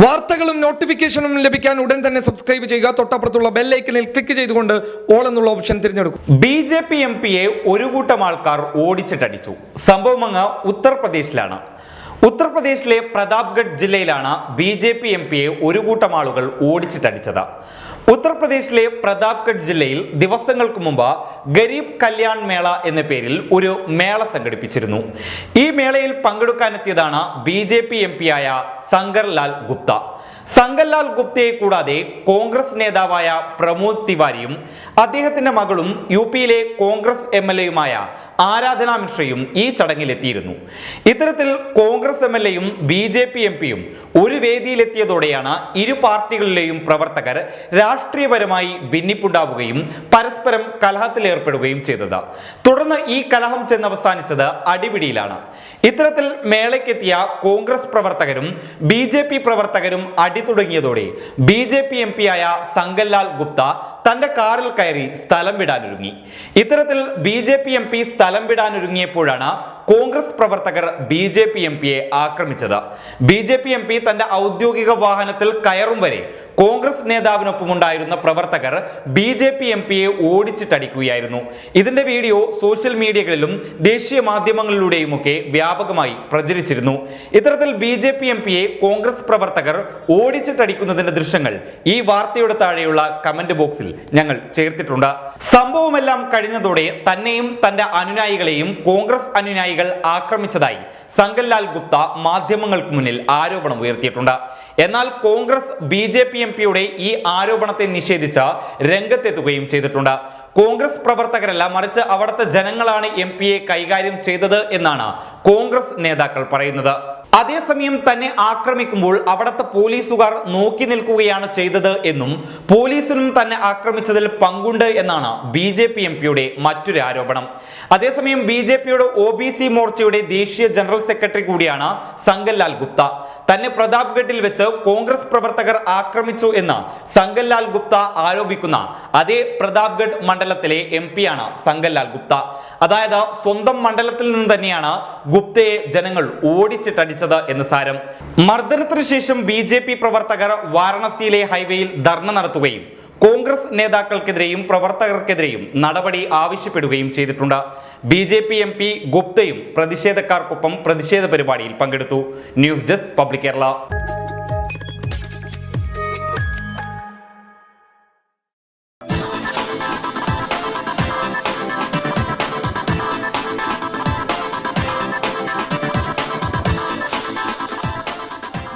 വാർത്തകളും നോട്ടിഫിക്കേഷനും ലഭിക്കാൻ ഉടൻ തന്നെ സബ്സ്ക്രൈബ് ചെയ്യുക. തൊട്ടപ്പുറത്തുള്ള ബെല്ലൈക്കനിൽ ക്ലിക്ക് ചെയ്തുകൊണ്ട് ഓൾ എന്നുള്ള ഓപ്ഷൻ തിരഞ്ഞെടുക്കും. ബി ജെ പി എം പിയെ ഒരു കൂട്ടം ആൾക്കാർ ഓടിച്ചിട്ടടിച്ചു. സംഭവം അങ്ങ് ഉത്തർപ്രദേശിലാണ്. ഉത്തർപ്രദേശിലെ പ്രതാപ്ഗഡ് ജില്ലയിലാണ് ബി ജെ പി എം പിയെ ഒരു കൂട്ടം ആളുകൾ ഓടിച്ചിട്ടടിച്ചത്. ഉത്തർപ്രദേശിലെ പ്രതാപ്ഗഡ് ജില്ലയിൽ ദിവസങ്ങൾക്ക് മുമ്പ് ഗരീബ് കല്യാൺ മേള എന്ന പേരിൽ ഒരു മേള സംഘടിപ്പിച്ചിരുന്നു. ഈ മേളയിൽ പങ്കെടുക്കാനെത്തിയതാണ് ബി ജെ പി എം പിയായ ശങ്കർലാൽ ഗുപ്ത. സംഗൻലാൽ ഗുപ്തയെ കൂടാതെ കോൺഗ്രസ് നേതാവായ പ്രമോദ് തിവാരിയും അദ്ദേഹത്തിന്റെ മകളും യു പിയിലെ കോൺഗ്രസ് എം എൽ എയുമായ ആരാധന മിശ്രയും ഈ ചടങ്ങിലെത്തിയിരുന്നു. ഇത്തരത്തിൽ കോൺഗ്രസ് എം എൽ എയും ബി ജെ പി എം പിയും ഒരു വേദിയിലെത്തിയതോടെയാണ് ഇരു പാർട്ടികളിലെയും പ്രവർത്തകർ രാഷ്ട്രീയപരമായി ഭിന്നിപ്പുണ്ടാവുകയും പരസ്പരം കലഹത്തിലേർപ്പെടുകയും ചെയ്തത്. തുടർന്ന് ഈ കലഹം ചെന്നവസാനിച്ചത് അടിപിടിയിലാണ്. ഇത്തരത്തിൽ മേളയ്ക്കെത്തിയ കോൺഗ്രസ് പ്രവർത്തകരും ബി ജെ പി പ്രവർത്തകരും അടി തുടങ്ങിയതോടെ ബി ജെ പി എം പിയായ സംഗൻലാൽ ഗുപ്ത തന്റെ കാറിൽ കയറി സ്ഥലം വിടാനൊരുങ്ങി. ഇത്തരത്തിൽ B J P M P സ്ഥലം വിടാനൊരുങ്ങിയപ്പോഴാണ് കോൺഗ്രസ് പ്രവർത്തകർ ബി ജെ പി എം പിയെ ആക്രമിച്ചത്. B J P M P തന്റെ ഔദ്യോഗിക വാഹനത്തിൽ കയറും വരെ കോൺഗ്രസ് നേതാവിനൊപ്പമുണ്ടായിരുന്ന പ്രവർത്തകർ ബി ജെ പി എം പിയെ ഓടിച്ചിട്ടടിക്കുകയായിരുന്നു. ഇതിന്റെ വീഡിയോ സോഷ്യൽ മീഡിയകളിലും ദേശീയ മാധ്യമങ്ങളിലൂടെയുമൊക്കെ വ്യാപകമായി പ്രചരിച്ചിരുന്നു. ഇത്തരത്തിൽ ബി ജെ പി എം പിയെ കോൺഗ്രസ് പ്രവർത്തകർ ഓടിച്ചിട്ടടിക്കുന്നതിന്റെ ദൃശ്യങ്ങൾ ഈ വാർത്തയുടെ താഴെയുള്ള കമന്റ് ബോക്സിൽ ഞങ്ങൾ ചേർത്തിട്ടുണ്ട്. സംഭവമെല്ലാം കഴിഞ്ഞതോടെ തന്നെയും തന്റെ അനുയായികളെയും കോൺഗ്രസ് ആക്രമിച്ചതായി സംഗൻലാൽ ഗുപ്ത മാധ്യമങ്ങൾക്ക് മുന്നിൽ ആരോപണം ഉയർത്തിയിട്ടുണ്ട്. എന്നാൽ Congress B J P M പിയുടെ ഈ ആരോപണത്തെ നിഷേധിച്ച രംഗത്തെത്തുകയും ചെയ്തിട്ടുണ്ട്. കോൺഗ്രസ് പ്രവർത്തകരല്ല മറിച്ച് അവിടുത്തെ ജനങ്ങളാണ് എം പിയെ കൈകാര്യം ചെയ്തത് എന്നാണ് കോൺഗ്രസ് നേതാക്കൾ പറയുന്നത്. അതേസമയം തന്നെ ആക്രമിക്കുമ്പോൾ അവിടുത്തെ പോലീസുകാർ നോക്കി നിൽക്കുകയാണ് ചെയ്തത് എന്നും പോലീസിനും തന്നെ ആക്രമിച്ചതിൽ പങ്കുണ്ട് എന്നാണ് ബി ജെ പി എം പിയുടെ മറ്റൊരു ആരോപണം. അതേസമയം ബി ജെ പിയുടെ ഒ ബി സി മോർച്ചയുടെ ദേശീയ ജനറൽ സെക്രട്ടറി കൂടിയാണ് സംഗൻലാൽ ഗുപ്ത. തന്നെ പ്രതാപ്ഗഡിൽ വെച്ച് കോൺഗ്രസ് പ്രവർത്തകർ ആക്രമിച്ചു എന്ന് സംഗൻലാൽ ഗുപ്ത ആരോപിക്കുന്ന അതേ പ്രതാപ്ഗഡ് മണ്ഡലത്തിലെ എം പിയാണ് സംഗൻലാൽ ഗുപ്ത. അതായത് സ്വന്തം മണ്ഡലത്തിൽ നിന്ന് തന്നെയാണ് ഗുപ്തയെ ജനങ്ങൾ ഓടിച്ചിട്ടടിച്ചത് എന്ന് സാരം. മർദ്ദനത്തിനു ശേഷം ബി ജെ പി പ്രവർത്തകർ വാരണസിയിലെ ഹൈവേയിൽ ധർണ നടത്തുകയും കോൺഗ്രസ് നേതാക്കൾക്കെതിരെയും പ്രവർത്തകർക്കെതിരെയും നടപടി ആവശ്യപ്പെടുകയും ചെയ്തിട്ടുണ്ട്. B J P M P ഗുപ്തയും പ്രതിഷേധക്കാർക്കൊപ്പം പ്രതിഷേധ പരിപാടിയിൽ പങ്കെടുത്തു. News desk public Kerala.